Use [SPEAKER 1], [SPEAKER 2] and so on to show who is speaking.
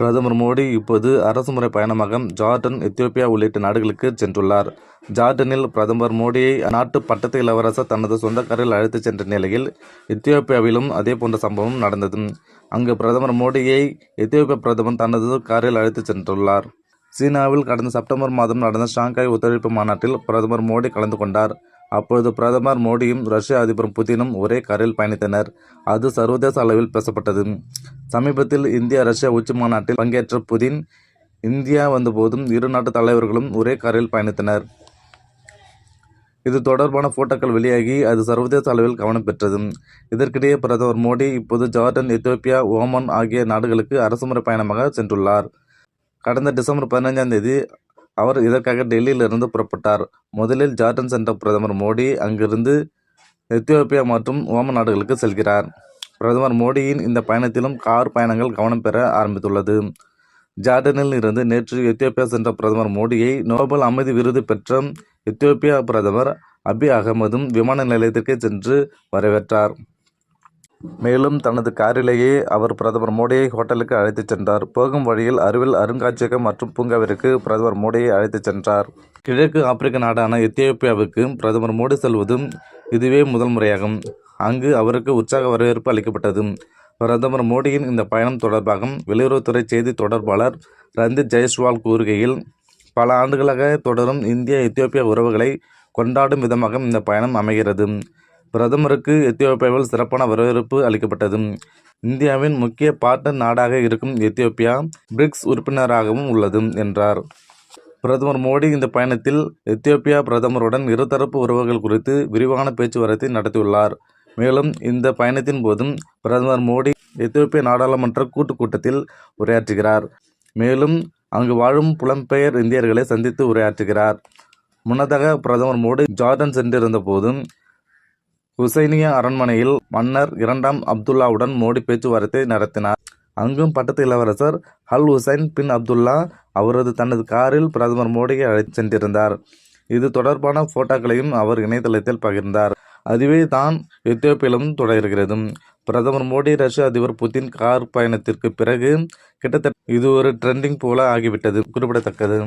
[SPEAKER 1] பிரதமர் மோடி இப்போது அரசுமுறை பயணமாக ஜார்டன் எத்தியோப்பியா உள்ளிட்ட நாடுகளுக்கு சென்றுள்ளார். ஜார்டனில் பிரதமர் மோடியை அந்நாட்டு பட்டத்து இளவரசர் தனது சொந்தக்காரில் அழைத்துச் சென்ற நிலையில் எத்தியோப்பியாவிலும் அதே போன்ற சம்பவம் நடந்தது. அங்கு பிரதமர் மோடியை எத்தியோப்பிய பிரதமர் தனது காரில் அழைத்துச் சென்றுள்ளார். சீனாவில் கடந்த செப்டம்பர் மாதம் நடந்த ஷாங்காய் ஒத்துழைப்பு மாநாட்டில் பிரதமர் மோடி கலந்து கொண்டார். அப்பொழுது பிரதமர் மோடியும் ரஷ்ய அதிபர் புதினும் ஒரே காரில் பயணித்தனர். அது சர்வதேச அளவில் பேசப்பட்டது. சமீபத்தில் இந்தியா ரஷ்யா உச்சி மாநாட்டில் பங்கேற்ற புதின் இந்தியா வந்தபோதும் இரு நாட்டு தலைவர்களும் ஒரே காரில் பயணித்தனர். இது தொடர்பான போட்டோக்கள் வெளியாகி அது சர்வதேச அளவில் கவனம் பெற்றது. இதற்கிடையே பிரதமர் மோடி இப்போது ஜார்டன் எத்தியோப்பியா ஓமன் ஆகிய நாடுகளுக்கு அரசுமுறை பயணமாக சென்றுள்ளார். கடந்த டிசம்பர் பதினைஞ்சாம் தேதி அவர் இதற்காக டெல்லியிலிருந்து புறப்பட்டார். முதலில் ஜார்டன் சென்ற பிரதமர் மோடி அங்கிருந்து எத்தியோப்பியா மற்றும் ஓமன் நாடுகளுக்கு செல்கிறார். பிரதமர் மோடியின் இந்த பயணத்திலும் கார் பயணங்கள் கவனம் பெற ஆரம்பித்துள்ளது. ஜார்டனில் இருந்து நேற்று எத்தியோப்பியா சென்ற பிரதமர் மோடியை நோபல் அமைதி விருது பெற்ற எத்தியோப்பியா பிரதமர் அபி அகமதும் விமான நிலையத்திற்கே சென்று வரவேற்றார். மேலும் தனது காரிலேயே அவர் பிரதமர் மோடியை ஹோட்டலுக்கு அழைத்துச் சென்றார். போகும் வழியில் அருவில் அருங்காட்சியகம் மற்றும் பூங்காவிற்கு பிரதமர் மோடியை அழைத்துச் சென்றார். கிழக்கு ஆப்பிரிக்க நாடான எத்தியோப்பியாவுக்கு பிரதமர் மோடி செல்வதும் இதுவே முதல் முறையாகும். அங்கு அவருக்கு உற்சாக வரவேற்பு அளிக்கப்பட்டது. பிரதமர் மோடியின் இந்த பயணம் தொடர்பாக வெளியுறவுத்துறை செய்தி தொடர்பாளர் ரந்தித் ஜெய்ஸ்வால் கூறுகையில் பல ஆண்டுகளாக தொடரும் இந்திய எத்தியோப்பிய உறவுகளை கொண்டாடும் விதமாக இந்த பயணம் அமைகிறது. பிரதமருக்கு எத்தியோப்பியாவில் சிறப்பான வரவேற்பு அளிக்கப்பட்டது இந்தியாவின் முக்கிய பார்ட்னர் நாடாக இருக்கும் எத்தியோப்பியா பிரிக்ஸ் உறுப்பினராகவும் உள்ளது என்றார். பிரதமர் மோடி இந்த பயணத்தில் எத்தியோப்பியா பிரதமருடன் இருதரப்பு உறவுகள் குறித்து விரிவான பேச்சுவார்த்தை நடத்தியுள்ளார். மேலும் இந்த பயணத்தின் போதும் பிரதமர் மோடி எத்தியோப்பிய நாடாளுமன்ற கூட்டுக் கூட்டத்தில் உரையாற்றுகிறார். மேலும் அங்கு வாழும் புலம்பெயர் இந்தியர்களை சந்தித்து உரையாற்றுகிறார். முன்னதாக பிரதமர் மோடி ஜார்டன் சென்றிருந்த போதும் ஹுசைனிய அரண்மனையில் மன்னர் இரண்டாம் அப்துல்லாவுடன் மோடி பேச்சுவார்த்தை நடத்தினார். அங்கும் பட்டத்து இளவரசர் அல் ஹுசைன் பின் அப்துல்லா அவரது தனது காரில் பிரதமர் மோடியை அழைத்து சென்றிருந்தார். இது தொடர்பான போட்டோக்களையும் அவர் இணையதளத்தில் பகிர்ந்தார். அதுவே தான் எத்தியோப்பியிலும் தொடர்கிறது. பிரதமர் மோடி ரஷ்ய அதிபர் புதின் கார் பயணத்திற்கு பிறகு கிட்டத்தட்ட இது ஒரு ட்ரெண்டிங் போல ஆகிவிட்டது குறிப்பிடத்தக்கது.